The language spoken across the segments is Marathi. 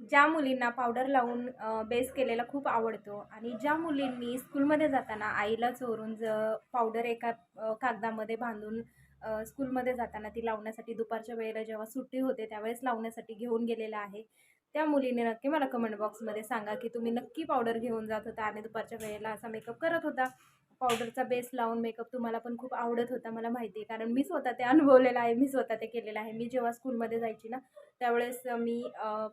ज्या मुलींना पावडर लावून बेस केलेला खूप आवडतो आणि ज्या मुलींनी स्कूलमध्ये जाताना आईला चोरून ज पावडर एका कागदामध्ये बांधून स्कूलमध्ये जाताना ती लावण्यासाठी दुपारच्या वेळेला जेव्हा सुट्टी होते त्यावेळेस लावण्यासाठी घेऊन गेलेला आहे. त्या मुलीने नक्की मला कमेंट बॉक्समध्ये सांगा की तुम्ही नक्की पावडर घेऊन जात होता आणि दुपारच्या वेळेला असा मेकअप करत होता. पावडरचा बेस लावून मेकअप तुम्हाला पण खूप आवडत होता मला माहिती आहे. कारण मी स्वतः ते अनुभवलेलं आहे मी स्वतः ते केलेलं आहे. मी जेव्हा स्कूलमध्ये जायची ना त्यावेळेस मी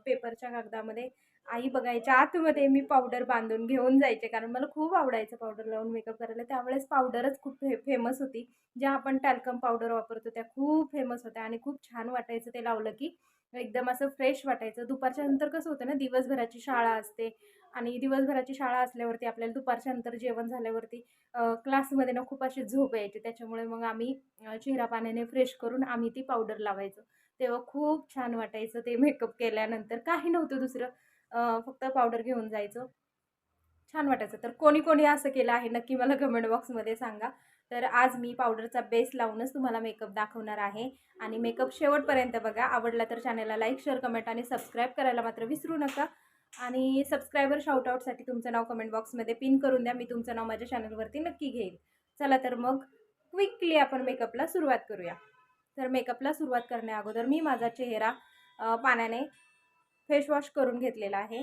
पेपरच्या कागदामध्ये आई बघायच्या आतमध्ये मी पावडर बांधून घेऊन जायचे. कारण मला खूप आवडायचं पावडर लावून मेकअप करायला. त्यावेळेस पावडरच खूप फे फेमस होती. ज्या आपण टॅल्कम पावडर वापरतो त्या खूप फेमस होत्या. आणि खूप छान वाटायचं ते लावलं की एकदम असं फ्रेश वाटायचं. दुपारच्या नंतर कसं होतं ना दिवसभराची शाळा असते. आणि दिवसभराची शाळा असल्यावरती आपल्याला दुपारच्या नंतर जेवण झाल्यावरती क्लासमध्ये ना खूप अशी झोप यायची. त्याच्यामुळे मग आम्ही चेहरा पाण्याने फ्रेश करून आम्ही ती पावडर लावायचो. तेव्हा खूप छान वाटायचं ते मेकअप केल्यानंतर. काही नव्हतं दुसरं. फक्त पावडर घेऊन जायचो. छान वाटायचं. तर कोणी कोणी असं केलं आहे नक्की मला कमेंट बॉक्समध्ये सांगा. तर आज मी पावडरचा बेस लावूनच तुम्हाला मेकअप दाखवणार आहे. आणि मेकअप शेवटपर्यंत बघा. आवडला तर चॅनलला लाईक शेअर कमेंट आणि सबस्क्राईब करायला मात्र विसरू नका. आणि सबस्क्रायबर शाउटआउटसाठी तुमचं नाव कमेंट बॉक्समध्ये पिन करून द्या. मी तुमचं नाव माझ्या चॅनलवरती नक्की घेईन. चला तर मग क्विकली आपण मेकअपला सुरुवात करूया. तर मेकअपला सुरुवात करण्या अगोदर मी माझा चेहरा पाण्याने फेसवॉश करून घेतलेला आहे.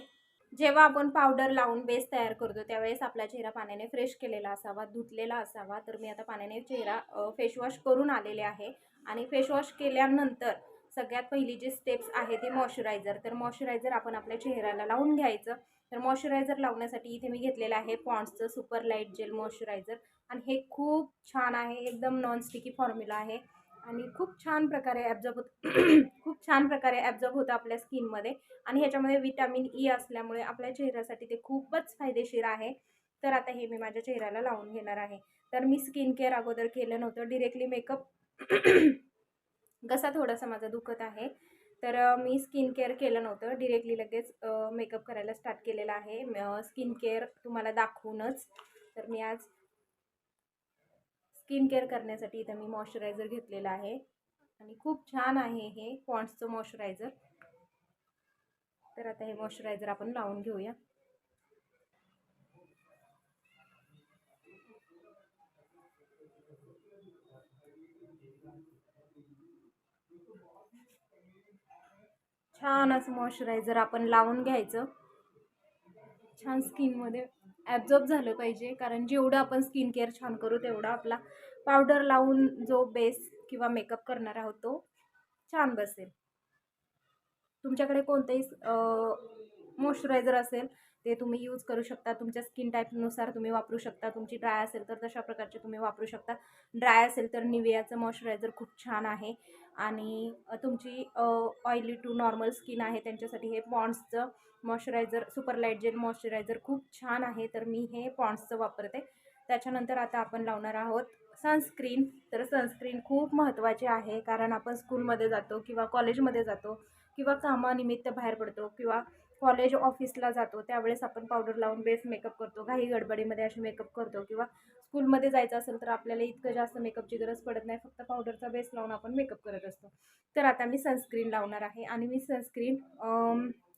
जेव्हा आपण पावडर लावून बेस तयार करतो त्यावेळेस आपला चेहरा पाण्याने फ्रेश केलेला असावा धुतलेला असावा. तर मी आता पाण्याने चेहरा फेसवॉश करून आलेले आहे. आणि फेसवॉश केल्यानंतर सगळ्यात पहिली जी स्टेप्स आहे ती मॉइश्चरायझर तर मॉइश्चरायझर आपण आपल्या चेहऱ्याला लावून घ्यायचं. तर मॉइश्चरायझर लावण्यासाठी इथे मी घेतलेलं आहे पॉन्ड्सचं सुपर लाइट जेल मॉइश्चरायझर आणि हे खूप छान आहे एकदम नॉन स्टिकी फॉर्म्युला आहे. आणि खूप छान प्रकारे ॲब्झॉर्ब होत खूप छान प्रकारे ॲब्झॉर्ब होतं आपल्या स्किनमध्ये आणि ह्याच्यामध्ये विटॅमिन ई e असल्यामुळे आपल्या चेहऱ्यासाठी ते खूपच फायदेशीर आहे. तर आता हे मी माझ्या चेहऱ्याला लावून घेणार आहे. तर मी स्किन केअर अगोदर केलं नव्हतं. डिरेक्टली मेकअप घसा थोडासा माझा दुखत आहे. तर मी स्किन केअर केलं नव्हतं. डिरेक्टली लगेच मेकअप करायला स्टार्ट केलेला आहे. स्किन केअर तुम्हाला दाखवूनच. तर मी आज स्किन केअर करण्यासाठी इथं मी मॉइश्चरायझर घेतलेलं आहे. आणि खूप छान आहे हे पॉन्ड्सचं मॉइश्चरायझर तर आता हे मॉइश्चरायझर आपण लावून घेऊया. छान असं मॉइश्चरायझर आपण लावून घ्यायचं. छान स्किनमध्ये ॲब्झॉर्ब झालं पाहिजे कारण जेवढं आपण स्किन केअर छान करू तेवढा आपला पावडर लावून जो बेस किंवा मेकअप करणार आहोत तो छान बसेल. तुमच्याकडे कोणतंही मॉइश्चरायझर असेल ते तुम्ही यूज करू शकता. तुमच्या स्किन टाईपनुसार तुम्ही वापरू शकता. तुमची ड्राय असेल तर तशा प्रकारचे तुम्ही वापरू शकता. ड्राय असेल तर निवियाचं मॉइश्चरायझर खूप छान आहे. आणि तुमची ऑइली टू नॉर्मल स्किन आहे. त्यांच्यासाठी हे पॉन्ड्सचं moisturiser super light gel moisturiser खूप छान आहे. तर मी हे पॉन्ड्सचं वापरते. त्याच्यानंतर आता आपण लावणार आहोत सनस्क्रीन तर सनस्क्रीन खूप महत्त्वाचे आहे. कारण आपण स्कूलमध्ये जातो किंवा कॉलेजमध्ये जातो. किंवा कामानिमित्त बाहेर पडतो किंवा कॉलेज ऑफिसला जातो त्यावेळेस आपण पावडर लावून बेस मेकअप करतो. काही गडबडीमध्ये असे मेकअप करतो किंवा स्कूलमध्ये जायचं असेल तर आपल्याला इतकं जास्त मेकअपची गरज पडत नाही. फक्त पावडरचा बेस लावून आपण मेकअप करत असतो. तर आता मी सनस्क्रीन लावणार आहे आणि मी सनस्क्रीन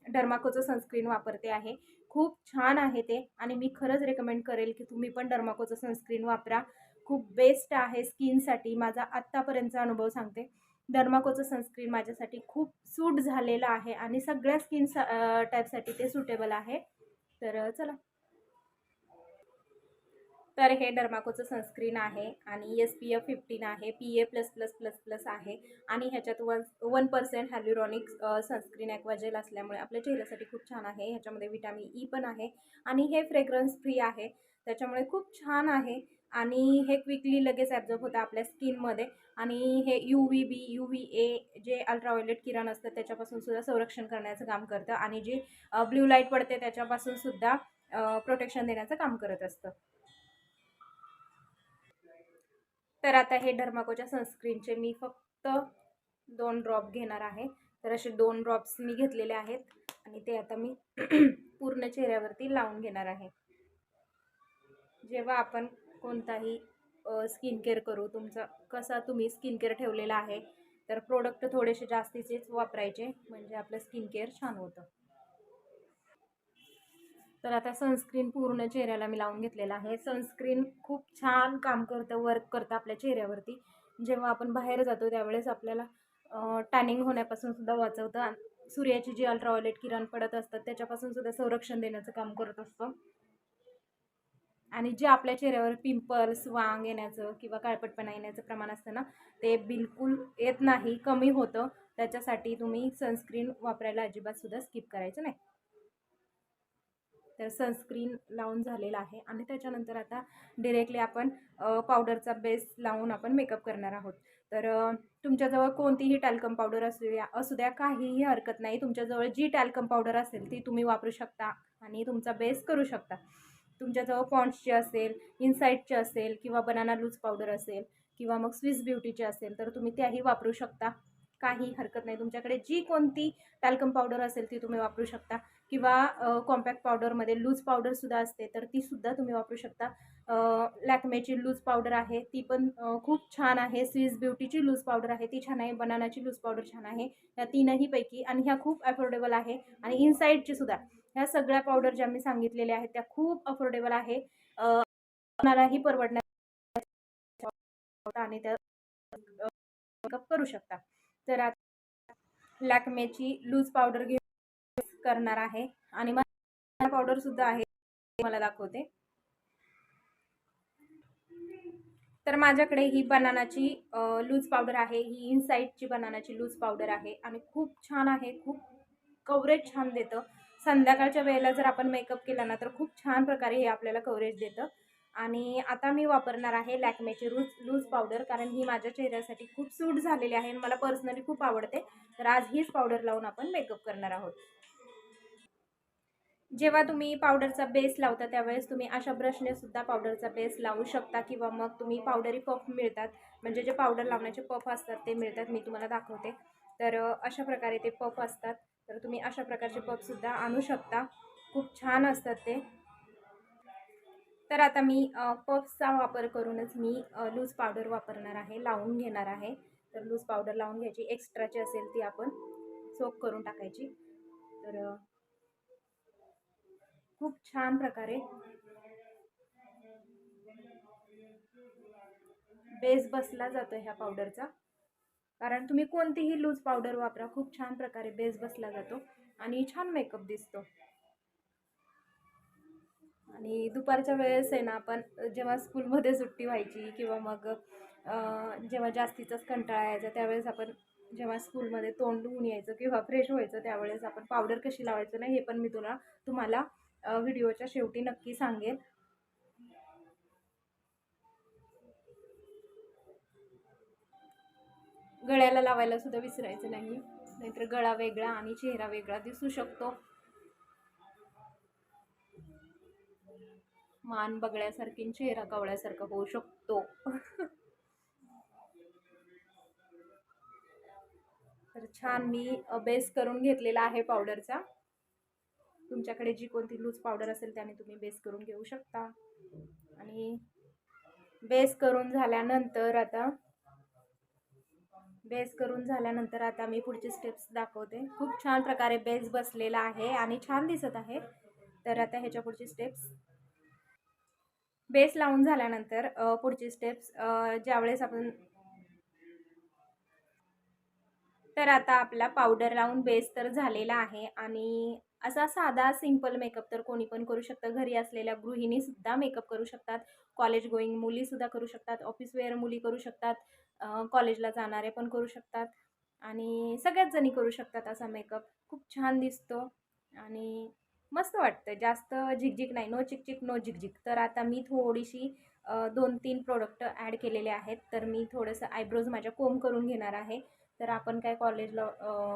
डर्माकोचं सनस्क्रीन वापरते आहे. खूप छान आहे ते आणि मी खरंच रेकमेंड करेल की तुम्ही पण डर्माकोचं सनस्क्रीन वापरा. खूप बेस्ट आहे स्किनसाठी माझा आत्तापर्यंतचा अनुभव सांगते. डर्माकोचं सनस्क्रीन माझ्यासाठी खूप सूट झालेलं आहे आणि सगळ्या स्किन टाईपसाठी ते सुटेबल आहे. तर चला. तर हे डर्माकोचं सनस्क्रीन आहे आणि एस पी एफ फिफ्टीन आहे P A plus plus plus plus आहे आणि ह्याच्यात one one percent hyaluronic sunscreen aquagel असल्यामुळे आपल्या चेहऱ्यासाठी खूप छान आहे. ह्याच्यामध्ये विटॅमिन ई e पण आहे आणि हे फ्रेग्रन्स फ्री आहे. त्याच्यामुळे खूप छान आहे. आणि हे क्विकली लगेच ॲब्झॉर्ब होतं आपल्या स्किनमध्ये आणि हे U V B U V A जे अल्ट्राव्हायलेट किरण असतं त्याच्यापासून सुद्धा संरक्षण करण्याचं काम करतं. आणि जे ब्ल्यू लाइट पडते त्याच्यापासून सुद्धा प्रोटेक्शन देण्याचं काम करत असतं. तर आता हे डर्माकोच्या सनस्क्रीनचे मी फक्त दोन ड्रॉप घेणार आहे. तर असे दोन ड्रॉप्स मी घेतलेले आहेत. आणि ते आता मी पूर्ण चेहऱ्यावरती लावून घेणार आहे. जेव्हा आपण कोणताही स्किन केअर करू. तुमचा कसा तुम्ही स्किन केअर ठेवलेला आहे तर प्रोडक्ट थोडेसे जास्तीचेच वापरायचे म्हणजे आपलं स्किन केअर छान होतं. तर आता सनस्क्रीन पूर्ण चेहऱ्याला मी लावून घेतलेला आहे. सनस्क्रीन खूप छान काम करतं वर्क करतं आपल्या चेहऱ्यावरती. जेव्हा आपण बाहेर जातो त्यावेळेस आपल्याला टॅनिंग होण्यापासून सुद्धा वाचवतं. आणि सूर्याची जी अल्ट्राव्हायलेट किरण पडत असतात त्याच्यापासून सुद्धा संरक्षण देण्याचं काम करत असतं. आणि जे आपल्या चेहऱ्यावर पिंपल्स वांग येण्याचं किंवा काळपटपणा येण्याचं प्रमाण असतं ना ते बिलकुल येत नाही कमी होतं. त्याच्यासाठी तुम्ही सनस्क्रीन वापरायला अजिबातसुद्धा स्किप करायचं नाही. तर सनस्क्रीन लावून झालेला आहे आणि त्याच्यानंतर आता डिरेक्टली आपण पावडरचा बेस लावून आपण मेकअप करणार आहोत. तर तुमच्याजवळ कोणतीही टॅल्कम पावडर असू द्या असू द्या काहीही हरकत नाही. तुमच्याजवळ जी टॅल्कम पावडर असेल ती तुम्ही वापरू शकता आणि तुमचा बेस करू शकता. तुमच्याजवळ पॉन्ड्सची असेल इन्साईटची असेल किंवा बनाना लूज पावडर असेल किंवा मग स्विस ब्युटीची असेल तर तुम्ही त्याही वापरू शकता. काही हरकत नाही. तुमच्याकडे जी कोणती टॅल्कम पावडर असेल ती तुम्ही वापरू शकता. किंवा कॉम्पॅक्ट पावडरमध्ये लूज पावडरसुद्धा असते तर तीसुद्धा तुम्ही वापरू शकता. लॅकमेची लूज पावडर आहे ती पण खूप छान आहे. स्विस ब्युटीची लूज पावडर आहे ती छान आहे. बनानाची लूज पावडर छान आहे. या तीनही पैकी आणि ह्या खूप अफोर्डेबल आहे. आणि इनसाईडची सुद्धा. ह्या सगळ्या पावडर ज्या मी सांगितलेल्या आहेत त्या खूप अफोर्डेबल आहे. कोणालाही परवडणार आणि त्या करू शकता. तर आता लॅकमेची लूज पावडर घेऊन करणार आहे. आणि मला पावडर सुद्धा आहे मला दाखवते. तर माझ्याकडे ही बनानाची लूज पावडर आहे. ही इनसाईडची बनानाची लूज पावडर आहे. आणि खूप छान आहे. खूप कवरेज छान देतं. संध्याकाळच्या वेळेला जर आपण मेकअप केला ना तर खूप छान प्रकारे हे आपल्याला कवरेज देतं. आणि आता मी वापरणार आहे लॅकमेची रूज लूज पावडर कारण ही माझ्या चेहऱ्यासाठी खूप सूट झालेली आहे आणि मला पर्सनली खूप आवडते. तर आज हीच पावडर लावून आपण मेकअप करणार आहोत. जेव्हा तुम्ही पावडरचा बेस लावता त्यावेळेस तुम्ही अशा ब्रशने सुद्धा पावडरचा बेस लावू शकता किंवा मग तुम्ही पावडरी पफ मिळतात. म्हणजे जे पावडर लावण्याचे पफ असतात ते मिळतात मी तुम्हाला दाखवते. तर अशा प्रकारे ते पफ असतात. तर तुम्ही अशा प्रकारचे पफसुद्धा आणू शकता. खूप छान असतात ते. तर आता मी अ, पफ्सचा वापर करूनच मी लूज पावडर वापरणार आहे लावून घेणार आहे. तर लूज पावडर लावून घ्यायची एक्स्ट्राची असेल ती आपण सोक करून टाकायची. तर खूप छान प्रकारे बेस बसला जातो ह्या पावडरचा कारण तुम्ही कोणतीही लूज पावडर वापरा खूप छान प्रकारे बेस बसला जातो आणि छान मेकअप दिसतो. आणि दुपारच्या वेळेस आहे ना आपण जेव्हा स्कूलमध्ये सुट्टी व्हायची किंवा मग जेव्हा जास्तीचाच कंटाळा यायचा त्यावेळेस आपण जेव्हा स्कूलमध्ये तोंड धुवून यायचं किंवा फ्रेश व्हायचं त्यावेळेस आपण पावडर कशी लावायचं ना हे पण मी तुला तुम्हाला व्हिडिओच्या शेवटी नक्की सांगेन गळ्याला लावायला सुद्धा विसरायचं नाही. नाहीतर गळा वेगळा आणि चेहरा वेगळा दिसू शकतो. मान बघण्यासारखी चेहरा कवळ्यासारखा होऊ शकतो. तर छान मी बेस करून घेतलेला आहे पावडरचा. तुमच्याकडे जी कोणती लूज पावडर असेल त्याने तुम्ही बेस करून घेऊ शकता. आणि बेस करून झाल्यानंतर आता बेस करून झाल्यानंतर आता मी पुढचे स्टेप्स दाखवते. खूप छान प्रकारे बेस बसलेला आहे आणि छान दिसत आहे. तर आता ह्याच्या पुढची स्टेप्स बेस लावून झाल्यानंतर पुढचे पुढची स्टेप्स ज्यावेळेस आपण तर आता आपला पावडर लावून बेस तर झालेला आहे आणि असा साधा सिंपल मेकअप तर कोणी पण करू शकतं. घरी असलेल्या गृहिणीसुद्धा मेकअप करू शकतात. कॉलेज गोईंग मुलीसुद्धा करू शकतात. ऑफिस वेअर मुली करू शकतात. कॉलेजला जाणारे पण करू शकतात आणि सगळ्याच जणी करू शकतात असा मेकअप. खूप छान दिसतो आणि मस्त वाटतं. जास्त झिकझिक नाही नो चिकचिक नो झिकझिक. तर आता मी थोडीशी दोन तीन प्रोडक्ट ॲड केलेले आहेत. तर मी थोडंसं आयब्रोज माझ्या कोम करून घेणार आहे. तर आपण काय कॉलेजला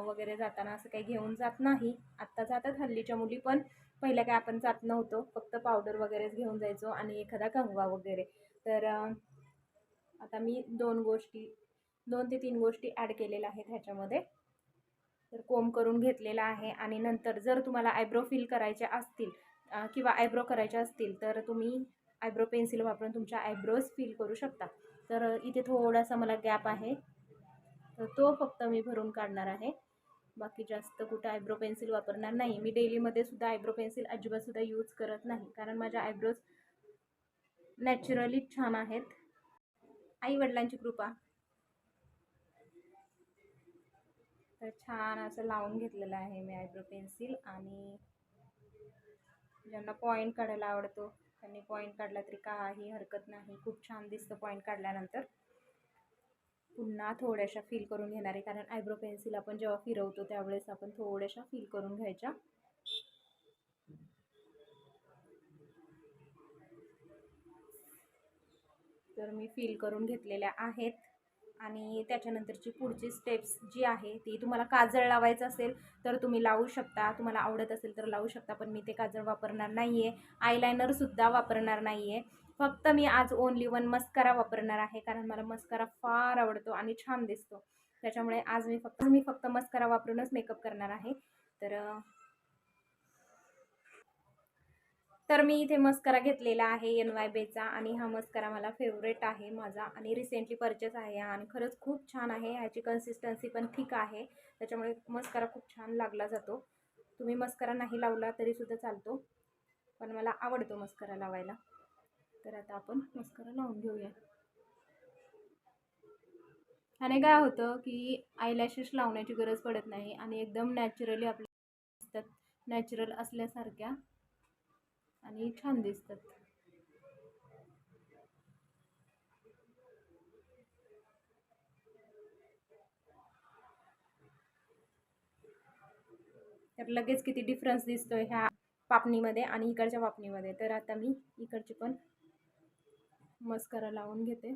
वगैरे जाताना असं काही घेऊन जात नाही. आत्ता जातात हल्लीच्या मुली पण. पहिल्या काय आपण जात नव्हतो. फक्त पावडर वगैरेच घेऊन जायचो आणि एखादा कंगवा वगैरे. तर आता मी दोन गोष्टी दोन ते तीन गोष्टी ॲड केलेल्या आहेत ह्याच्यामध्ये. तर कोम करून घेतलेला आहे आणि नंतर जर तुम्हाला आयब्रो फिल करायचे असतील किंवा आयब्रो करायचे असतील तर तुम्ही आयब्रो पेन्सिल वापरून तुमच्या आयब्रोज फिल करू शकता. तर इथे थोडासा मला गॅप आहे. तर तो फक्त मी भरून काढणार आहे. बाकी जास्त कुठं आयब्रो पेन्सिल वापरणार नाही. मी डेलीमध्ये सुद्धा आयब्रो पेन्सिल अजिबातसुद्धा यूज करत नाही. कारण माझ्या आयब्रोज नॅचरली छान आहेत. आई वडिलांची कृपा. तर छान असं लावून घेतलेलं आहे मी आयब्रो पेन्सिल आणि ज्यांना पॉईंट काढायला आवडतो त्यांनी पॉईंट काढला तरी काही हरकत नाही. खूप छान दिसतं पॉईंट काढल्यानंतर. पुन्हा थोड्याशा फील करून घेणार आहे कारण आयब्रो पेन्सिल आपण जेव्हा फिरवतो त्यावेळेस आपण थोड्याशा फील करून घ्यायच्या. तर मी फील करून घेतलेल्या आहेत. आणि त्याच्यानंतरची पुढची स्टेप्स जी आहे ती तुम्हाला काजळ लावायचं असेल तर तुम्ही लावू शकता. तुम्हाला आवडत असेल तर लावू शकता पण मी ते काजळ वापरणार नाही आहे आयलायनरसुद्धा वापरणार नाही आहे फक्त मी आज ओनली वन मस्करा वापरणार आहे कारण मला मस्करा फार आवडतो आणि छान दिसतो. त्याच्यामुळे आज मी फक्त मी फक्त मस्करा वापरूनच मेकअप करणार आहे. तर तर मी इथे मस्करा घेतलेला आहे एन वाय बेचा आणि हा मस्करा मला फेवरेट आहे माझा आणि रिसेंटली परचेस आहे आणि खरंच खूप छान आहे ह्याची कन्सिस्टन्सी पण ठीक आहे. त्याच्यामुळे मस्करा खूप छान लागला जातो. तुम्ही मस्करा नाही लावला तरीसुद्धा चालतो. पण मला आवडतो मस्करा लावायला. तर आता आपण मस्करा लावून घेऊया. आणि काय होतं की आयलॅशेस लावण्याची गरज पडत नाही आणि एकदम नॅचरली आपल्या दिसतात. नॅचरल असल्यासारख्या. आणि छान दिसतात. तर लगेच किती डिफरन्स दिसतोय ह्या पापणीमध्ये आणि इकडच्या पापणीमध्ये. तर आता मी इकडची पण मस्करा लावून घेते.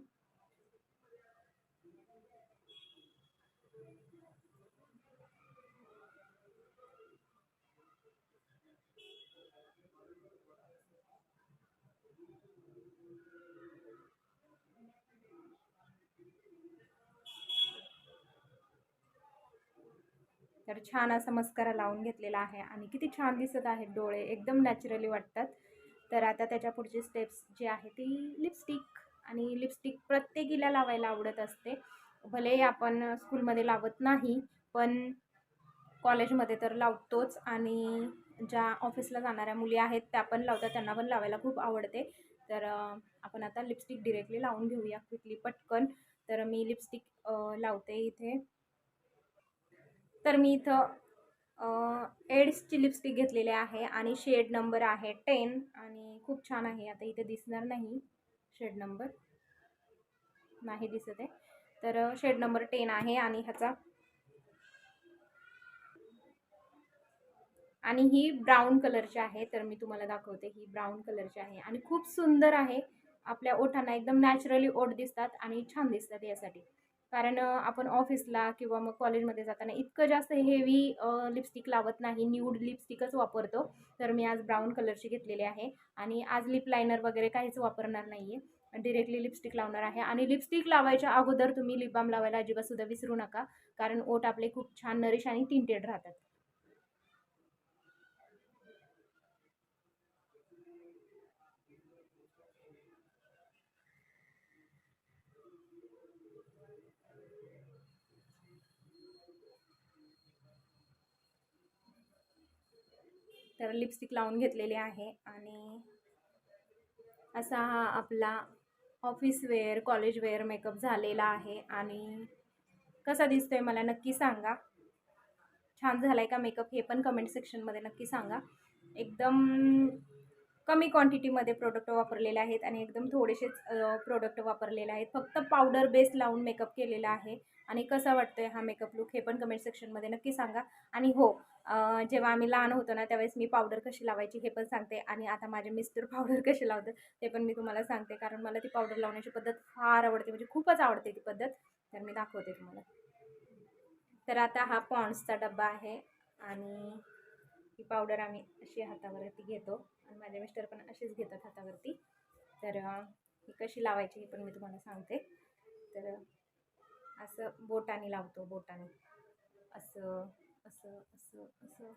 तर छान असा मस्करा लावून घेतलेला आहे आणि किती छान दिसत आहेत डोळे एकदम नॅचरली वाटतात. तर आता त्याच्या पुढची स्टेप्स जी आहे ती लिपस्टिक आणि लिपस्टिक प्रत्येकीला लावायला आवडत असते. भले आपण स्कूलमध्ये लावत नाही पण कॉलेजमध्ये तर लावतोच आणि ज्या ऑफिसला जाणाऱ्या मुली आहेत त्या पण लावतात त्यांना पण लावायला खूप आवडते. तर आपण आता लिपस्टिक डिरेक्टली लावून घेऊया क्विकली पटकन. तर मी लिपस्टिक लावते इथे. तर मी इथं एड्सची लिपस्टिक घेतलेली आहे आणि शेड नंबर आहे टेन आणि खूप छान आहे. आता इथे दिसणार नाही शेड नंबर नाही दिसत आहे. तर शेड नंबर टेन आहे आणि ह्याचा आणि ही ब्राऊन कलरची आहे. तर मी तुम्हाला दाखवते ही ब्राऊन कलरची आहे आणि खूप सुंदर आहे. आपल्या ओठांना एकदम नॅचरली ओठ दिसतात आणि छान दिसतात यासाठी. कारण आपण ऑफिसला किंवा मग कॉलेजमध्ये जाताना इतकं जास्त हेवी लिपस्टिक लावत नाही. न्यूड लिपस्टिकच वापरतो. तर मी आज ब्राऊन कलरची घेतलेली आहे आणि आज लिप लायनर वगैरे काहीच वापरणार नाही आहे डिरेक्टली लिपस्टिक लावणार आहे आणि लिपस्टिक लावायच्या अगोदर तुम्ही लिप बाम लावायला अजिबातसुद्धा विसरू नका. कारण ओठ आपले खूप छान नरिश आणि टिंटेड राहतात. तर लिपस्टिक लावून घेतलेली आहे आणि असा हा आपला office wear college wear makeup झालेला आहे आणि कसा दिसतोय मला नक्की सांगा. छान झाला आहे का मेकअप हे पण कमेंट सेक्शनमध्ये नक्की सांगा. एकदम कमी क्वांटिटीमध्ये प्रोडक्ट वापरलेले आहेत आणि एकदम थोडेसेच प्रोडक्ट वापरलेले आहेत. फक्त पावडर बेस लावून मेकअप केलेला आहे. आणि कसा वाटतो आहे हा मेकअप लुक हे पण कमेंट सेक्शनमध्ये नक्की सांगा. आणि हो जेव्हा आम्ही लहान होतो ना त्यावेळेस मी पावडर कशी लावायची हे पण सांगते. आणि आता माझे मिस्टर पावडर कशी लावतात ते पण मी तुम्हाला सांगते. कारण मला ती पावडर लावण्याची पद्धत फार आवडते. म्हणजे खूपच आवडते ती पद्धत. तर मी दाखवते तुम्हाला. तर आता हा पॉन्ड्सचा डब्बा आहे. आणि ही पावडर आम्ही अशी हातावरती घेतो. आणि माझे मिस्टर पण अशीच घेतात हातावरती. तर ही कशी लावायची हे पण मी तुम्हाला सांगते. तर असं बोटाने लावतो बोटाने. असं असं असं असं.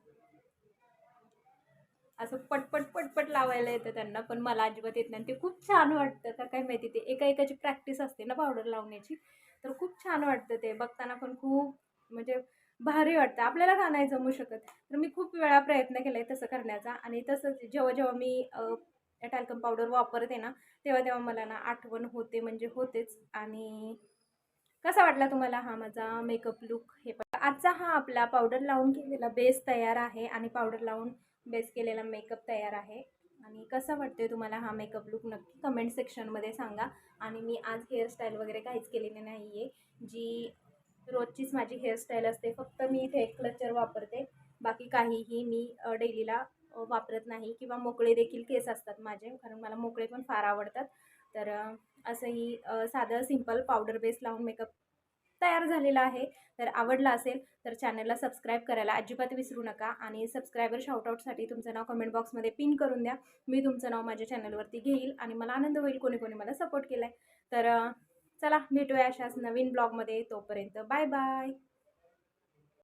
असं पटपट पटपट लावायला येतं त्यांना पण मला अजिबात येत नाही. ते खूप छान वाटतं का काय माहिती ते एका एकाची प्रॅक्टिस असते ना पावडर लावण्याची. तर खूप छान वाटतं ते. बघताना पण खूप म्हणजे भारी वाटतं. आपल्याला का नाही जमू शकत? तर मी खूप वेळा प्रयत्न केला आहे तसं करण्याचा. आणि तसंच जेव्हा जेव्हा मी टॅल्कम पावडर वापरते ना तेव्हा तेव्हा मला ना आठवण होते म्हणजे होतेच. आणि कसा वाटला तुम्हाला हा माझा मेकअप लुक हे पण आजचा हा आपला पावडर लावून केलेला बेस तयार आहे आणि पावडर लावून बेस केलेला मेकअप तयार आहे. आणि कसा वाटतोय तुम्हाला हा मेकअप लुक नक्की कमेंट सेक्शनमध्ये सांगा. आणि मी आज हेअरस्टाईल वगैरे काहीच केलेली नाही आहे जी रोजचीच माझी हेअरस्टाईल असते फक्त मी इथे एक क्लचर वापरते. बाकी काहीही मी डेलीला वापरत नाही. किंवा मोकळे देखील केस असतात माझे कारण मला मोकळे पण फार आवडतात. तर असंही साधं सिंपल पावडर बेस लावून मेकअप तयार झालेला आहे. तर आवडला असेल तर चॅनलला सबस्क्राईब करायला अजिबात विसरू नका आणि सबस्क्रायबर शाउटआउटसाठी तुमचं नाव कमेंट बॉक्समध्ये पिन करून द्या. मी तुमचं नाव माझ्या चॅनलवरती घेईल आणि मला आनंद होईल कोणी कोणी मला सपोर्ट केला आहे तर चला भेटूया अशाच नवीन ब्लॉगमध्ये तोपर्यंत बाय बाय